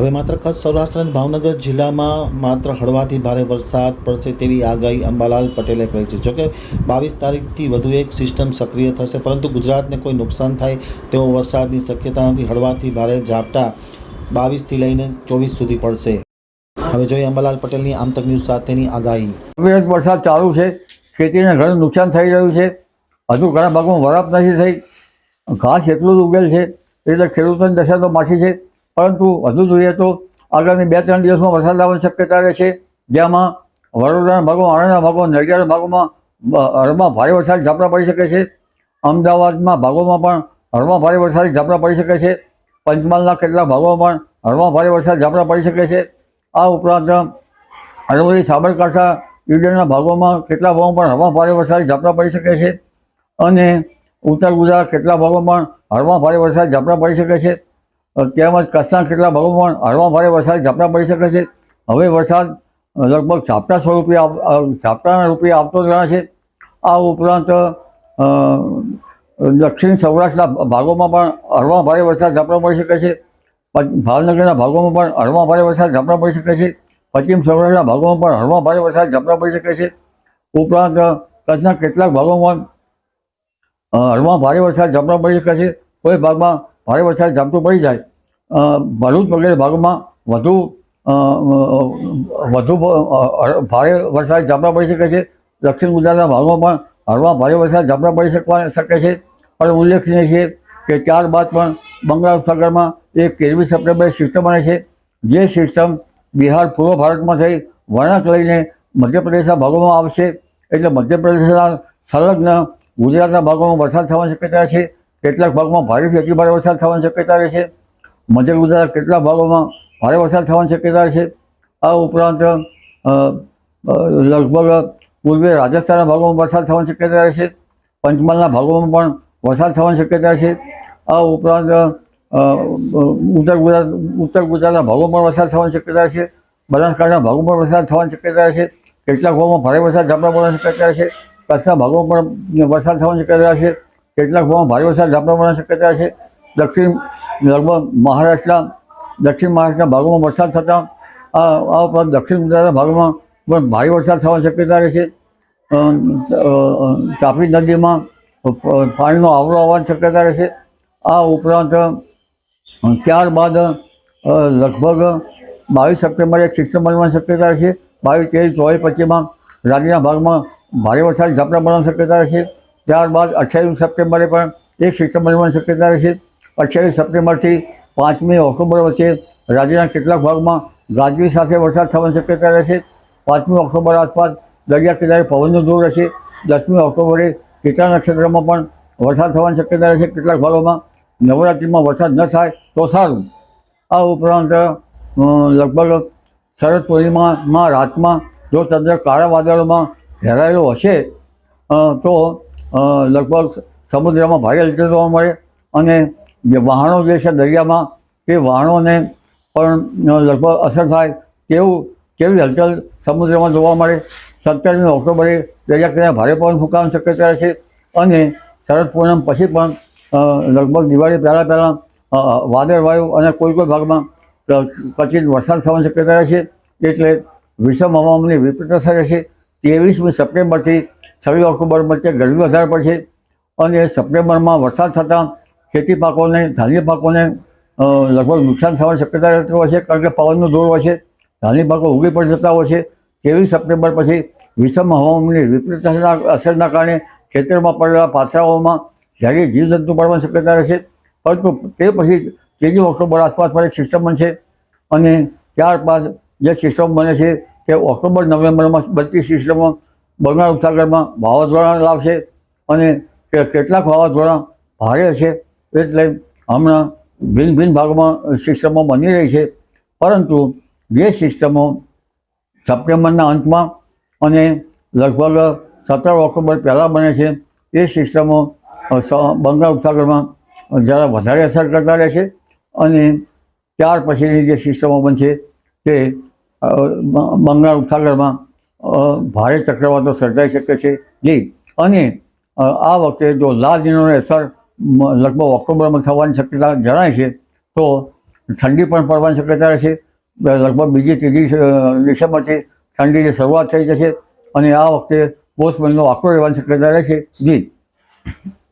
હવે માત્ર કચ્છ, સૌરાષ્ટ્ર અને ભાવનગર જિલ્લામાં માત્ર હળવાથી ભારે વરસાદ પડશે તેવી આગાહી અંબાલાલ પટેલે કરી છે. જોકે, બાવીસ તારીખથી વધુ એક સિસ્ટમ સક્રિય થશે, પરંતુ ગુજરાતને કોઈ નુકસાન થાય તેવો વરસાદની શક્યતા નથી. હળવાથી ભારે ઝાપટા બાવીસથી લઈને ચોવીસ સુધી પડશે. હવે જોઈએ અંબાલાલ પટેલની આમતક ન્યૂઝ સાથેની આગાહી. વરસાદ ચાલુ છે. ખેતીને ઘણું નુકસાન થઈ રહ્યું છે. હજુ ઘણા ભાગમાં વરાપ નથી થઈ. ઘાસ એટલું જ ઉગેલ છે, એટલે ખેડૂતોની દશા તો માઠી છે. પરંતુ વધુ જોઈએ તો આગામી બે ત્રણ દિવસમાં વરસાદ આવવાની શક્યતા રહે છે. જેમાં વડોદરાના ભાગોમાં આણંદના ભાગોમાં નડિયાદના ભાગોમાં હળમાં ભારે વરસાદ ઝાપટા પડી શકે છે. અમદાવાદમાં ભાગોમાં પણ હળમાં ભારે વરસાદ ઝાપટા પડી શકે છે. પંચમહાલના કેટલાક ભાગોમાં પણ હળમાં ભારે વરસાદ ઝાપટા પડી શકે છે. આ ઉપરાંત અરવલ્લી સાબરકાંઠા ઈડરના ભાગોમાં કેટલા ભાગોમાં પણ હળવા ભારે વરસાદ ઝાપટા પડી શકે છે. અને ઉત્તર ગુજરાત કેટલા ભાગોમાં હળવા ભારે વરસાદ ઝાપટા પડી શકે છે. તેમજ કચ્છના કેટલા ભાગોમાં હળવા ભારે વરસાદ ઝાપટા પડી શકે છે. હવે વરસાદ લગભગ ઝાપટા સ્વરૂપે આવ- ઝાપટાના રૂપે આવતો જણા છે. આ ઉપરાંત દક્ષિણ સૌરાષ્ટ્રના ભાગોમાં પણ હળવા ભારે વરસાદ ઝાપટા પડી શકે છે. ભાવનગરના ભાગોમાં પણ હળવા ભારે વરસાદ ઝાપટા પડી શકે છે. પશ્ચિમ સૌરાષ્ટ્રના ભાગોમાં પણ હળવા ભારે વરસાદ ઝાપટા પડી શકે છે. ઉપરાંત, કચ્છના કેટલાક ભાગોમાં હળવા ભારે વરસાદ ઝાપટા પડી શકે છે. કોઈ ભાગમાં ભારે વરસાદ ઝાપટું પડી જાય. ભરૂચ વગેરે ભાગોમાં વધુ વધુ ભારે વરસાદ ઝાપટા પડી શકે છે. દક્ષિણ ગુજરાતના ભાગોમાં પણ હળવા ભારે વરસાદ ઝાપટા પડી શકવા, શકે છે. પણ ઉલ્લેખનીય છે કે ત્યારબાદ પણ બંગાળ ઉપસાગરમાં એક તેરવી સપ્ટેમ્બરે સિસ્ટમ બને છે. જે સિસ્ટમ બિહાર પૂર્વ ભારતમાં થઈ, વળાંક લઈને મધ્યપ્રદેશના ભાગોમાં આવશે. એટલે મધ્યપ્રદેશના સંલગ્ન ગુજરાતના ભાગોમાં વરસાદ થવાની શક્યતા છે. કેટલાક ભાગમાં ભારેથી અતિ ભારે વરસાદ થવાની શક્યતા રહે છે. મધ્ય ગુજરાત કેટલાક ભાગોમાં ભારે વરસાદ થવાની શક્યતા રહેશે આ ઉપરાંત લગભગ પૂર્વે રાજસ્થાનના ભાગોમાં વરસાદ થવાની શક્યતા રહેશે પંચમહાલના ભાગોમાં પણ વરસાદ થવાની શક્યતા છે. આ ઉપરાંત ઉત્તર ગુજરાત, ઉત્તર ગુજરાતના ભાગોમાં વરસાદ થવાની શક્યતા છે. બનાસકાંઠાના ભાગોમાં વરસાદ થવાની શક્યતા છે. કેટલાક ભાગોમાં ભારે વરસાદ ઝાપટા પડવાની શક્યતા છે. કચ્છના ભાગોમાં પણ વરસાદ થવાની શક્યતા છે. કેટલાક ભાવમાં ભારે વરસાદ ઝાપટા શક્યતા છે. દક્ષિણ લગભગ મહારાષ્ટ્રના દક્ષિણ મહારાષ્ટ્રના ભાગોમાં વરસાદ થતાં આ ઉપરાંત દક્ષિણ ગુજરાતના ભાગોમાં પણ ભારે વરસાદ થવાની શક્યતા રહે છે. અ, અ, તાપી નદીમાં પાણીનો આવરો આવવાની શક્યતા રહેશે આ ઉપરાંત ત્યારબાદ લગભગ બાવીસ સપ્ટેમ્બરે એક સિસ્ટમ બનવાની શક્યતા રહેશે બાવીસ તેવીસ ચોવીસ પચીસમાં રાજ્યના ભાગમાં ભારે વરસાદ ઝાપટા પડવાની શક્યતા રહેશે ત્યારબાદ અઠ્યાવીસ સપ્ટેમ્બરે પણ એક શિષ્ટમંડળમાં શક્યતા રહેશે અઠ્યાવીસ સપ્ટેમ્બરથી પાંચમી ઓક્ટોબર વચ્ચે રાજ્યના કેટલાક ભાગમાં ગાજવી સાથે વરસાદ થવાની શક્યતા રહેશે. પાંચમી ઓક્ટોબર આસપાસ દરિયા કિનારે પવનનો જોર રહેશે. દસમી ઓક્ટોબરે કેટલા નક્ષત્રમાં પણ વરસાદ થવાની શક્યતા રહેશે. કેટલાક ભાગોમાં નવરાત્રિમાં વરસાદ ન થાય તો સારું. આ ઉપરાંત લગભગ શરદ પૂર્ણિમામાં રાતમાં જો ચંદ્ર કાળા વાદળોમાં ઘેરાયેલો હશે તો લગભગ સમુદ્રમાં ભારે હલચલ જોવા મળે અને જે વહાણો જે છે દરિયામાં, તે વહાણોને પણ લગભગ અસર થાય તેવું કેવી હલચલ સમુદ્રમાં જોવા મળે. સત્તરમી ઓક્ટોબરે દરિયા કિનારે ભારે પવન ફૂંકાવાની શક્યતા છે અને શરદ પૂનમ પછી પણ લગભગ દિવાળી પહેલાં પહેલાં વાદળવાયુ અને કોઈ કોઈ ભાગમાં કચિત વરસાદ થવાની શક્યતા રહે છે. એટલે વિષમ હવામાનની વિપરીત અસર રહેશે ત્રેવીસમી સપ્ટેમ્બરથી છવ્વીસ ઓક્ટોબર વચ્ચે ગરમી વધારે પડશે અને સપ્ટેમ્બરમાં વરસાદ થતાં ખેતી પાકોને, ધાન્ય પાકોને લગભગ નુકસાન થવાની શક્યતા રહેતી હોય છે, કારણ કે પવનનો જોર હોય છે, ધાન્ય પાકો ઉગી પડી જતા હોય છે. ત્રેવીસ સપ્ટેમ્બર પછી વિષમ હવામાનની વિપરીત અસરના કારણે ખેતરમાં પડેલા પાથરાઓમાં જ્યારે જીવજંતુ પડવાની શક્યતા રહેશે. પરંતુ તે પછી ત્રીજી ઓક્ટોબર આસપાસ એક સિસ્ટમ બનશે અને ત્યારબાદ જે સિસ્ટમ બને છે તે ઓક્ટોબર નવેમ્બરમાં બધી સિસ્ટમો બંગાળ ઉપસાગરમાં વાવાઝોડા લાવશે અને કેટલાક વાવાઝોડા ભારે છે એટલે હમણાં ભિન્ન ભિન્ન ભાગમાં સિસ્ટમો બની રહી છે. પરંતુ જે સિસ્ટમો સપ્ટેમ્બરના અંતમાં અને લગભગ સત્તર ઓક્ટોબર પહેલાં બને છે. એ સિસ્ટમો બંગાળ ઉપસાગરમાં જરા વધારે અસર કરતા રહે છે અને ત્યાર પછીની જે સિસ્ટમો બનશે તે બંગાળ ઉપસાગરમાં ભારે ચક્રવાતો સર્જાઈ શકે છે. જી, અને આ વખતે જો લાલ જીનોની અસર લગભગ ઓક્ટોબરમાં થવાની શક્યતા જણાય છે, તો ઠંડી પણ પડવાની શક્યતા રહેશે લગભગ બીજી ત્રીજી ડિસેમ્બરથી ઠંડીની શરૂઆત થઈ જશે અને આ વખતે પોસ્ટમેનનો આખો રહેવાની શક્યતા રહેશે. જી.